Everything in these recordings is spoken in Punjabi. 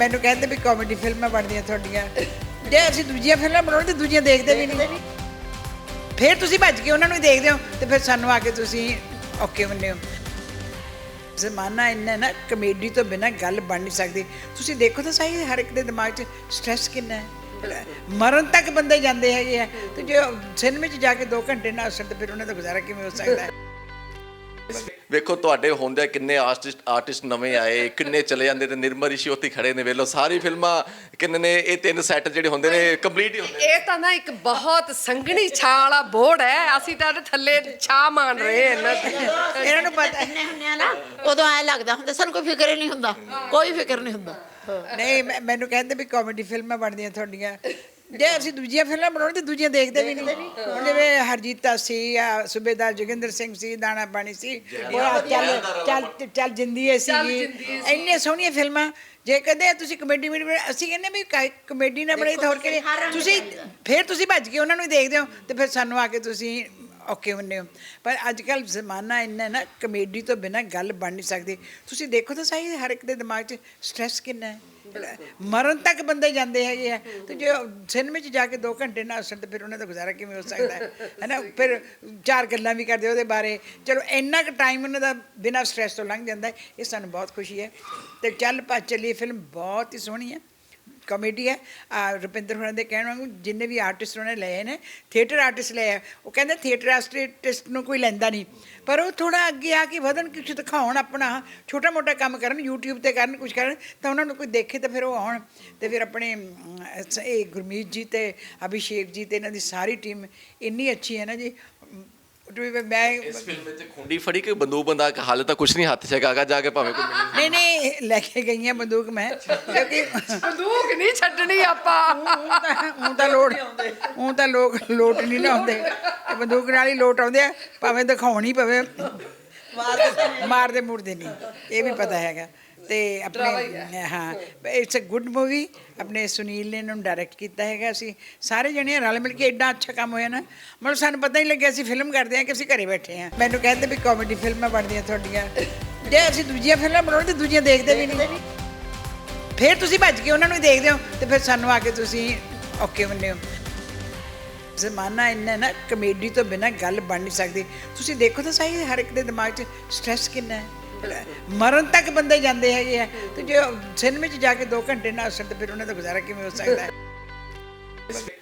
ਮੈਨੂੰ ਕਹਿੰਦੇ ਵੀ ਕਾਮੇਡੀ ਫਿਲਮਾਂ ਬਣਦੀਆਂ ਤੁਹਾਡੀਆਂ। ਜੇ ਅਸੀਂ ਦੂਜੀਆਂ ਫਿਲਮਾਂ ਬਣਾਉਣ ਦੂਜੀਆਂ ਦੇਖਦੇ ਵੀ ਨਹੀਂ। ਫਿਰ ਤੁਸੀਂ ਭੱਜ ਕੇ ਉਹਨਾਂ ਨੂੰ ਹੀ ਦੇਖਦੇ ਹੋ ਤੇ ਫਿਰ ਸਾਨੂੰ ਆ ਕੇ ਤੁਸੀਂ ਓਕੇ ਬੰਨੇ ਹੋ। ਜ਼ਮਾਨਾ ਇੰਨਾ ਨਾ ਕਮੇਡੀ ਤੋਂ ਬਿਨਾ ਗੱਲ ਬਣ ਨਹੀਂ ਸਕਦੀ। ਤੁਸੀਂ ਦੇਖੋ ਤਾਂ ਸਹੀ, ਹਰ ਇੱਕ ਦੇ ਦਿਮਾਗ 'ਚ ਸਟ੍ਰੈਸ ਕਿੰਨਾ ਹੈ। ਮਰਨ ਤੱਕ ਬੰਦੇ ਜਾਂਦੇ ਹੈਗੇ ਆ। ਤੇ ਜੇ ਸਿਨੇਮੇ 'ਚ ਜਾ ਕੇ 2 ਘੰਟੇ ਨਾ ਹੱਸਣ ਤੇ ਫਿਰ ਉਹਨਾਂ ਦਾ ਗੁਜ਼ਾਰਾ ਕਿਵੇਂ ਹੋ ਸਕਦਾ ਹੈ? ਵੇਖੋ ਤੁਹਾਡੇ ਹੁੰਦੇ ਕਿੰਨੇ ਆਰਟਿਸਟ ਆਰਟਿਸਟ ਨਵੇਂ ਆਏ ਕਿੰਨੇ ਚਲੇ ਜਾਂਦੇ ਤੇ ਨਿਰਮਲ ਰਿਸ਼ੀ ਉੱਥੇ ਖੜੇ ਨੇ ਵੇਲੋ ਸਾਰੀ ਫਿਲਮਾਂ ਕਿੰਨੇ ਨੇ ਇਹ ਤਿੰਨ ਸੈੱਟ ਜਿਹੜੇ ਹੁੰਦੇ ਨੇ ਕੰਪਲੀਟ ਹੀ ਹੁੰਦੇ ਇਹ ਤਾਂ ਨਾ ਇੱਕ ਬਹੁਤ ਸੰਘਣੀ ਛਾਂ ਵਾਲਾ ਬੋਰਡ ਹੈ ਅਸੀਂ ਤਾਂ ਇਹਦੇ ਥੱਲੇ ਛਾਂ ਮਾਣ ਰਹੇ ਹਾਂ ਇਹਨਾਂ ਦੀ ਇਹਨਾਂ ਨੂੰ ਪਤਾ ਇੰਨੇ ਹੁੰਨੇ ਨਾ ਉਦੋਂ ਐ ਲੱਗਦਾ ਹੁੰਦਾ ਸਾਨੂੰ ਕੋਈ ਫਿਕਰ ਹੀ ਨਹੀਂ ਹੁੰਦਾ ਕੋਈ ਫਿਕਰ ਨਹੀਂ ਹੁੰਦਾ। ਨਹੀਂ ਮੈਨੂੰ ਕਹਿੰਦੇ ਵੀ ਕਾਮੇਡੀ ਫਿਲਮਾਂ ਬਣਦੀਆਂ ਤੁਹਾਡੀਆਂ। ਜੇ ਅਸੀਂ ਦੂਜੀਆਂ ਫਿਲਮਾਂ ਬਣਾਉਣ ਤੇ ਦੂਜੀਆਂ ਦੇਖਦੇ ਵੀ ਨਹੀਂ। ਹੁਣ ਜਿਵੇਂ ਹਰਜੀਤਾ ਸੀ ਆ ਸੂਬੇਦਾਰ ਜੋਗਿੰਦਰ ਸਿੰਘ ਸੀ ਦਾਣਾ ਪਾਣੀ ਸੀ ਉਹ ਆ ਚੱਲ ਚੱਲ ਚੱਲ ਜਿੰਦੀ ਐ ਸੀਗੀ। ਇੰਨੀਆਂ ਸੋਹਣੀਆਂ ਫਿਲਮਾਂ ਜੇ ਕਦੇ ਤੁਸੀਂ ਕਮੇਡੀ ਵੀ ਅਸੀਂ ਕਹਿੰਦੇ ਵੀ ਕਮੇਡੀ ਨਾ ਬਣਾਈ ਤਾਂ ਹੋਰ ਕਿਹੜੀ। ਤੁਸੀਂ ਫਿਰ ਤੁਸੀਂ ਭੱਜ ਕੇ ਉਹਨਾਂ ਨੂੰ ਹੀ ਦੇਖਦੇ ਹੋ ਤੇ ਫਿਰ ਸਾਨੂੰ ਆ ਕੇ ਤੁਸੀਂ ਓਕੇ ਹੁੰਦੇ ਹੋ। ਪਰ ਅੱਜ ਕੱਲ ਜ਼ਮਾਨਾ ਇੰਨਾ ਨਾ ਕਮੇਡੀ ਤੋਂ ਬਿਨਾ ਗੱਲ ਬਣ ਨਹੀਂ ਸਕਦੀ। ਤੁਸੀਂ ਦੇਖੋ ਤਾਂ ਸਹੀ ਹਰ ਇੱਕ ਦੇ ਦਿਮਾਗ 'ਚ ਸਟ੍ਰੈਸ ਕਿੰਨਾ ਹੈ। ਮਰਨ ਤੱਕ ਬੰਦੇ ਜਾਂਦੇ ਹੈਗੇ ਆ। ਤੇ ਜੇ ਸਿਨੇਮੇ 'ਚ ਜਾ ਕੇ 2 ਘੰਟੇ ਨਾ ਹੱਸਣ ਤੇ ਫਿਰ ਉਹਨਾਂ ਦਾ ਗੁਜ਼ਾਰਾ ਕਿਵੇਂ ਹੋ ਸਕਦਾ ਹੈ? ਹੈਨਾ? ਫਿਰ ਚਾਰ ਗੱਲਾਂ ਵੀ ਕਰਦੇ ਉਹਦੇ ਬਾਰੇ। ਚਲੋ, ਇੰਨਾ ਕੁ ਟਾਈਮ ਉਹਨਾਂ ਦਾ ਬਿਨਾਂ ਸਟ੍ਰੈਸ ਤੋਂ ਲੰਘ ਜਾਂਦਾ ਇਹ ਸਾਨੂੰ ਬਹੁਤ ਖੁਸ਼ੀ ਹੈ। ਤੇ ਚੱਲ ਭੱਜ ਚੱਲੀਏ ਫਿਲਮ ਬਹੁਤ ਹੀ ਸੋਹਣੀ ਹੈ। ਕਾਮੇਡੀ ਹੈ। ਰੁਪਿੰਦਰ ਹੋਰਾਂ ਦੇ ਕਹਿਣ ਵਾਂਗੂ ਜਿੰਨੇ ਵੀ ਆਰਟਿਸਟ ਉਹਨੇ ਲਏ ਨੇ ਥੀਏਟਰ ਆਰਟਿਸਟ ਲਏ ਆ। ਉਹ ਕਹਿੰਦੇ ਥੀਏਟਰ ਆਰਟਿਸਟ ਨੂੰ ਕੋਈ ਲੈਂਦਾ ਨਹੀਂ। ਪਰ ਉਹ ਥੋੜਾ ਅੱਗੇ ਆ ਕੇ ਵਧਣ ਕੁਛ ਦਿਖਾਉਣ ਆਪਣਾ, ਛੋਟਾ ਮੋਟਾ ਕੰਮ ਕਰਨ, YouTube ਤੇ ਕਰਨ ਕੁਝ ਕਰਨ, ਤਾਂ ਉਹਨਾਂ ਨੂੰ ਕੋਈ ਦੇਖੇ ਤਾਂ ਫਿਰ ਉਹ ਆਉਣ। ਤੇ ਫਿਰ ਆਪਣੇ ਇਹ ਗੁਰਮੀਤ ਜੀ ਤੇ ਅਭਿਸ਼ੇਕ ਜੀ ਤੇ ਇਹਨਾਂ ਦੀ ਸਾਰੀ ਟੀਮ ਇੰਨੀ ਅੱਛੀ ਹੈ ਨਾ ਜੀ। ਅਮ, ਵੀ ਮੈਂ ਇਸ ਫਿਲਮ ਵਿੱਚ ਖੁੰਡੀ ਫੜੀ ਕਿ ਬੰਦੂਕ ਬੰਦਾ ਹਾਲੇ ਤਾਂ ਕੁਝ ਨਹੀਂ ਹੱਥ 'ਚ ਹੈਗਾ ਜਾ ਕੇ ਭਾਵੇਂ ਕੋਈ ਮਿਲੇ ਨਹੀਂ ਨਹੀਂ ਲੈ ਕੇ ਗਈਆਂ ਬੰਦੂਕ ਮੈਂ ਕਿਉਂਕਿ ਬੰਦੂਕ ਨਹੀਂ ਛੱਡਣੀ ਆਪਾਂ। ਉਹ ਤਾਂ ਲੋਟ ਉਹ ਤਾਂ ਲੋਕ ਲੋਟ ਨਹੀਂ ਨਾ ਆਉਂਦੇ। ਤੇ ਬੰਦੂਕ ਨਾਲ ਹੀ ਲੋਟ ਆਉਂਦੇ ਆ ਭਾਵੇਂ ਦਿਖਾਉਣੀ ਪਵੇ ਮਾਰਦੇ ਮੁਰਦੇ ਨਹੀਂ ਇਹ ਵੀ ਪਤਾ ਹੈਗਾ। ਤੇ ਆਪਣੇ ਹਾਂ ਇਟਸ ਅ ਗੁੱਡ ਮੂਵੀ ਆਪਣੇ ਸੁਨੀਲ ਨੇ ਇਹਨੂੰ ਡਾਇਰੈਕਟ ਕੀਤਾ ਹੈਗਾ। ਅਸੀਂ ਸਾਰੇ ਜਣੇ ਰਲ ਮਿਲ ਕੇ ਐਡਾ ਅੱਛਾ ਕੰਮ ਹੋਇਆ ਨਾ ਮਤਲਬ ਸਾਨੂੰ ਪਤਾ ਹੀ ਲੱਗਿਆ ਅਸੀਂ ਫਿਲਮ ਕਰਦੇ ਹਾਂ ਕਿ ਅਸੀਂ ਘਰੇ ਬੈਠੇ ਹਾਂ। ਮੈਨੂੰ ਕਹਿੰਦੇ ਵੀ ਕਾਮੇਡੀ ਫਿਲਮਾਂ ਬਣਦੀਆਂ ਤੁਹਾਡੀਆਂ। ਜੇ ਅਸੀਂ ਦੂਜੀਆਂ ਫਿਲਮਾਂ ਬਣਾਉਣ ਤੇ ਦੂਜੀਆਂ ਦੇਖਦੇ ਵੀ ਨਹੀਂ। ਫਿਰ ਤੁਸੀਂ ਭੱਜ ਕੇ ਉਹਨਾਂ ਨੂੰ ਹੀ ਦੇਖਦੇ ਹੋ ਤੇ ਫਿਰ ਸਾਨੂੰ ਆ ਕੇ ਤੁਸੀਂ ਓਕੇ ਬੰਨੇ ਹੋ। ਜ਼ਮਾਨਾ ਇੰਨਾ ਨਾ ਕਮੇਡੀ ਤੋਂ ਬਿਨਾ ਗੱਲ ਬਣ ਨਹੀਂ ਸਕਦੀ। ਤੁਸੀਂ ਦੇਖੋ ਤਾਂ ਸਹੀ ਹਰ ਇੱਕ ਦੇ ਦਿਮਾਗ 'ਚ ਸਟ੍ਰੈਸ ਕਿੰਨਾ ਹੈ। ਮਰਨ ਤੱਕ ਬੰਦੇ ਜਾਂਦੇ ਹੈਗੇ ਆ। ਤੇ ਜੇ ਸਿਨੇਮੇ 'ਚ ਜਾ ਕੇ 2 ਘੰਟੇ ਨਾ ਹੱਸਣ ਤੇ ਫਿਰ ਉਹਨਾਂ ਦਾ ਗੁਜ਼ਾਰਾ ਕਿਵੇਂ ਹੋ ਸਕਦਾ ਹੈ?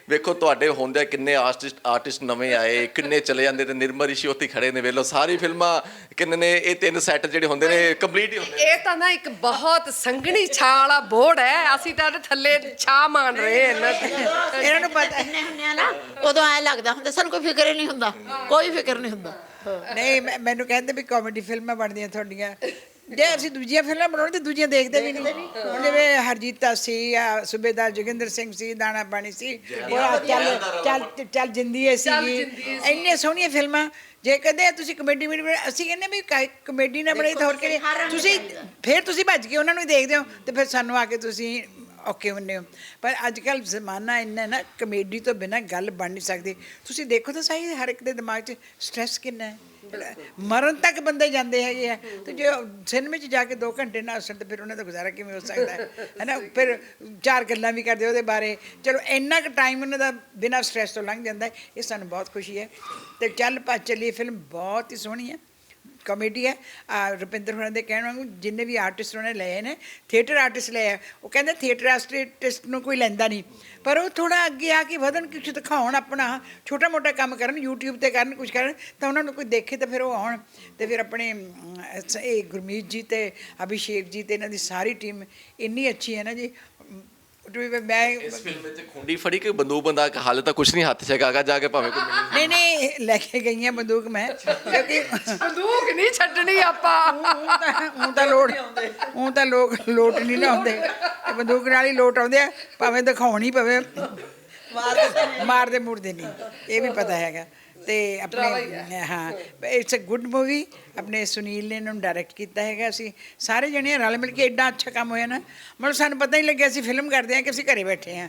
ਵੇਖੋ ਤੁਹਾਡੇ ਹੁੰਦੇ ਕਿੰਨੇ ਆਰਟਿਸਟ ਆਰਟਿਸਟ ਨਵੇਂ ਆਏ ਕਿੰਨੇ ਚਲੇ ਜਾਂਦੇ ਤੇ ਨਿਰਮਲ ਰਿਸ਼ੀ ਉੱਥੇ ਖੜੇ ਨੇ। ਵੇਲੋ ਸਾਰੀ ਫਿਲਮਾਂ ਕਿੰਨੇ ਨੇ ਇਹ ਤਿੰਨ ਸੈੱਟ ਜਿਹੜੇ ਹੁੰਦੇ ਨੇ ਕੰਪਲੀਟ ਹੀ ਹੁੰਦੇ ਇਹ ਤਾਂ ਨਾ ਇੱਕ ਬਹੁਤ ਸੰਘਣੀ ਛਾਂ ਵਾਲਾ ਬੋਰਡ ਹੈ। ਅਸੀਂ ਤਾਂ ਇਹਦੇ ਥੱਲੇ ਛਾਂ ਮਾਣ ਰਹੇ ਹਾਂ ਇਹਨਾਂ ਦੀ ਇਹਨਾਂ ਨੂੰ ਪਤਾ ਇੰਨੇ ਹੁੰਨੇ ਆ ਨਾ ਉਦੋਂ ਐ ਲੱਗਦਾ ਹੁੰਦਾ ਸਾਨੂੰ ਕੋਈ ਫਿਕਰ ਹੀ ਨਹੀਂ ਹੁੰਦਾ। ਕੋਈ ਫਿਕਰ ਨਹੀਂ ਹੁੰਦਾ। ਨਹੀਂ ਮੈਂ- ਮੈਨੂੰ ਕਹਿੰਦੇ ਵੀ ਕਾਮੇਡੀ ਫਿਲਮਾਂ ਬਣਦੀਆਂ ਤੁਹਾਡੀਆਂ। ਜੇ ਅਸੀਂ ਦੂਜੀਆਂ ਫਿਲਮਾਂ ਬਣਾਉਣ ਤੇ ਦੂਜੀਆਂ ਦੇਖਦੇ ਵੀ ਨਹੀਂ। ਹੁਣ ਜਿਵੇਂ ਹਰਜੀਤਾ ਸੀ ਆ ਸੂਬੇਦਾਰ ਜੋਗਿੰਦਰ ਸਿੰਘ ਸੀ ਦਾਣਾ ਪਾਣੀ ਸੀ ਉਹ ਚੱਲ ਚੱਲ ਚੱਲ ਜਿੰਦੀ ਐ ਸੀਗੀ। ਇੰਨੀਆਂ ਸੋਹਣੀਆਂ ਫਿਲਮਾਂ। ਜੇ ਕਦੇ ਤੁਸੀਂ ਕਮੇਡੀ ਵੀ ਅਸੀਂ ਕਹਿੰਦੇ ਵੀ ਕਮੇਡੀ ਨਾ ਬਣਾਈ ਤਾਂ ਹੋਰ ਕਿਹੜੀ ਤੁਸੀਂ ਫਿਰ ਤੁਸੀਂ ਭੱਜ ਕੇ ਉਹਨਾਂ ਨੂੰ ਹੀ ਦੇਖਦੇ ਹੋ ਤੇ ਫਿਰ ਸਾਨੂੰ ਆ ਕੇ ਤੁਸੀਂ ਓਕੇ ਹੁੰਦੇ ਹੋ। ਪਰ ਅੱਜ ਕੱਲ ਜ਼ਮਾਨਾ ਇੰਨਾ ਨਾ ਕਮੇਡੀ ਤੋਂ ਬਿਨਾ ਗੱਲ ਬਣ ਨਹੀਂ ਸਕਦੀ। ਤੁਸੀਂ ਦੇਖੋ ਤਾਂ ਸਹੀ ਹਰ ਇੱਕ ਦੇ ਦਿਮਾਗ 'ਚ ਸਟ੍ਰੈਸ ਕਿੰਨਾ ਹੈ? ਮਰਨ ਤੱਕ ਬੰਦੇ ਜਾਂਦੇ ਹੈਗੇ ਆ। ਤੇ ਜੇ ਸਿਨੇਮੇ 'ਚ ਜਾ ਕੇ 2 ਘੰਟੇ ਨਾ ਹੱਸਣ ਤੇ ਫਿਰ ਉਹਨਾਂ ਦਾ ਗੁਜ਼ਾਰਾ ਕਿਵੇਂ ਹੋ ਸਕਦਾ ਹੈ? ਹੈਨਾ? ਫਿਰ ਚਾਰ ਗੱਲਾਂ ਵੀ ਕਰਦੇ ਉਹਦੇ ਬਾਰੇ। ਚਲੋ ਇੰਨਾ ਕੁ ਟਾਈਮ ਉਹਨਾਂ ਦਾ ਬਿਨਾਂ ਸਟ੍ਰੈਸ ਤੋਂ ਲੰਘ ਜਾਂਦਾ ਹੈ ਇਹ ਸਾਨੂੰ ਬਹੁਤ ਖੁਸ਼ੀ ਹੈ। ਤੇ ਚੱਲ ਭੱਜ ਚੱਲੀਏ ਫਿਲਮ ਬਹੁਤ ਹੀ ਸੋਹਣੀ ਹੈ। ਕਾਮੇਡੀ ਹੈ। ਰੁਪਿੰਦਰ ਹੋਰਾਂ ਦੇ ਕਹਿਣ ਵਾਂਗੂ ਜਿੰਨੇ ਵੀ ਆਰਟਿਸਟ ਉਹਨੇ ਲਏ ਨੇ ਥੀਏਟਰ ਆਰਟਿਸਟ ਲਏ ਆ। ਉਹ ਕਹਿੰਦੇ ਥੀਏਟਰ ਆਰਟਿਸਟ ਨੂੰ ਕੋਈ ਲੈਂਦਾ ਨਹੀਂ। ਪਰ ਉਹ ਥੋੜਾ ਅੱਗੇ ਆ ਕੇ ਵਧਣ ਕੁਛ ਦਿਖਾਉਣ ਆਪਣਾ, ਛੋਟਾ ਮੋਟਾ ਕੰਮ ਕਰਨ, YouTube ਤੇ ਕਰਨ ਕੁਝ ਕਰਨ, ਤਾਂ ਉਹਨਾਂ ਨੂੰ ਕੋਈ ਦੇਖੇ ਤਾਂ ਫਿਰ ਉਹ ਆਉਣ। ਤੇ ਫਿਰ ਆਪਣੇ ਇਹ ਗੁਰਮੀਤ ਜੀ ਤੇ ਅਭਿਸ਼ੇਕ ਜੀ ਤੇ ਇਹਨਾਂ ਦੀ ਸਾਰੀ ਟੀਮ ਇੰਨੀ ਅੱਛੀ ਹੈ ਨਾ ਜੀ। ਅਮ, ਵੀ ਮੈਂ ਇਸ ਫਿਲਮ ਵਿੱਚ ਖੁੰਡੀ ਫੜੀ ਕਿ ਬੰਦੂਕ ਬੰਦਾ ਹਾਲੇ ਤਾਂ ਕੁਝ ਨਹੀਂ ਹੱਥ 'ਚ ਹੈਗਾ ਜਾ ਕੇ ਭਾਵੇਂ ਕੋਈ ਮਿਲੇ ਨਹੀਂ ਨਹੀਂ ਲੈ ਕੇ ਗਈਆਂ ਬੰਦੂਕ ਮੈਂ ਕਿਉਂਕਿ ਬੰਦੂਕ ਨਹੀਂ ਛੱਡਣੀ ਆਪਾਂ। ਉਹ ਤਾਂ ਲੋਟ ਉਹ ਤਾਂ ਲੋਕ ਲੋਟ ਨਹੀਂ ਨਾ ਆਉਂਦੇ। ਬੰਦੂਕ ਨਾਲ ਹੀ ਲੋਟ ਆਉਂਦੇ ਆ ਭਾਵੇਂ ਦਿਖਾਉਣੀ ਪਵੇ ਮਾਰਦੇ ਮੁਰਦੇ ਨਹੀਂ ਇਹ ਵੀ ਪਤਾ ਹੈਗਾ। ਤੇ ਆਪਣੇ ਹਾਂ ਇਟਸ ਅ ਗੁੱਡ ਮੂਵੀ ਆਪਣੇ ਸੁਨੀਲ ਨੇ ਇਹਨੂੰ ਡਾਇਰੈਕਟ ਕੀਤਾ ਹੈਗਾ। ਅਸੀਂ ਸਾਰੇ ਜਣੇ ਰਲ ਮਿਲ ਕੇ ਐਡਾ ਅੱਛਾ ਕੰਮ ਹੋਇਆ ਨਾ ਮਤਲਬ ਸਾਨੂੰ ਪਤਾ ਹੀ ਲੱਗਿਆ ਅਸੀਂ ਫਿਲਮ ਕਰਦੇ ਹਾਂ ਕਿ ਅਸੀਂ ਘਰੇ ਬੈਠੇ ਹਾਂ।